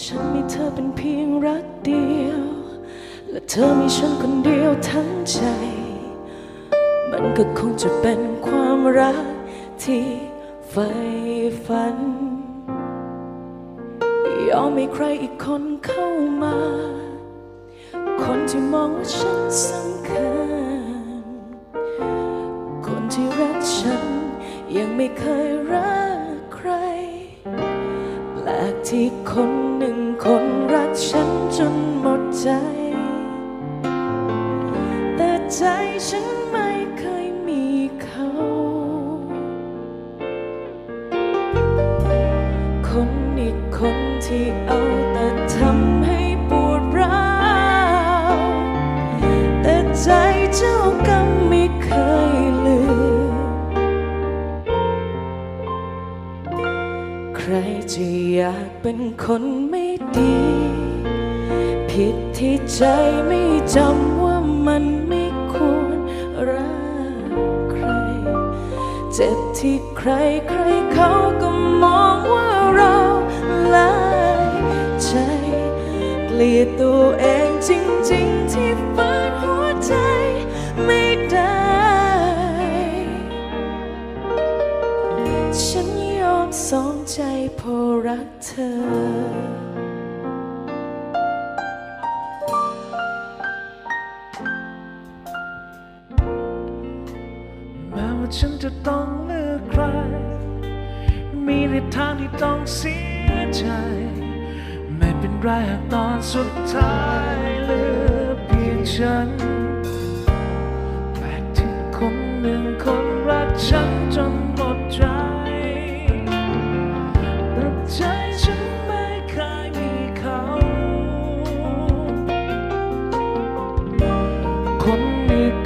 ฉันมีเธอเป็นเพียงรักเดียว และเธอมีฉันคนเดียวทั้งใจ มันก็คงจะเป็นความรักที่ใฝ่ฝัน ยอมให้ใครอีกคนเข้ามา คนที่มองว่าฉันสำคัญ แปลกที่คนหนึ่งคนรักฉันจนหมดใจ แต่ใจฉันไม่เคยมีเขา คนอีกคนที่เอา ใครจะอยากเป็นคนไม่ดี ผิดที่ใจไม่จำว่ามันไม่ควรรักใคร เจ็บที่ใครใครเขาก็มองว่าเราลายใจ เกลียดตัวเองจริง ๆ ที่ฝืนหัวใจไม่ได้ ฉัน สองใจเพราะรักเธอแม้ว่าฉันจะต้องเลือกใคร มีในทางที่ต้องเสียใจ ไม่เป็นไรหากตอนสุดท้ายเหลือเพียงฉัน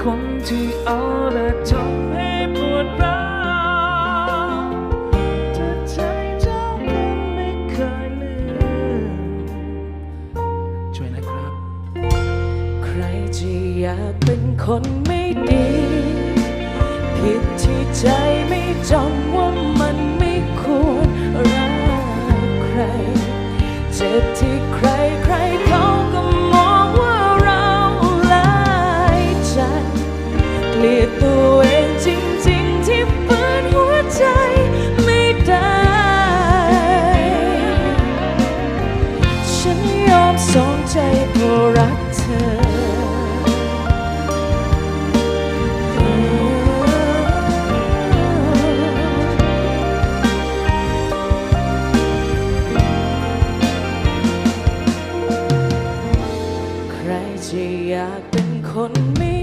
คนที่เอาแต่ทำให้ปวดร้าวแต่ใจเจ้ากันไม่เคยลืมช่วยนะครับ ใครจะอยากเป็นคนไม่ดี ผิดที่ใจไม่จำว่ามันไม่ควรรักใคร เจ็บที่ ที่อยากเป็นคนมี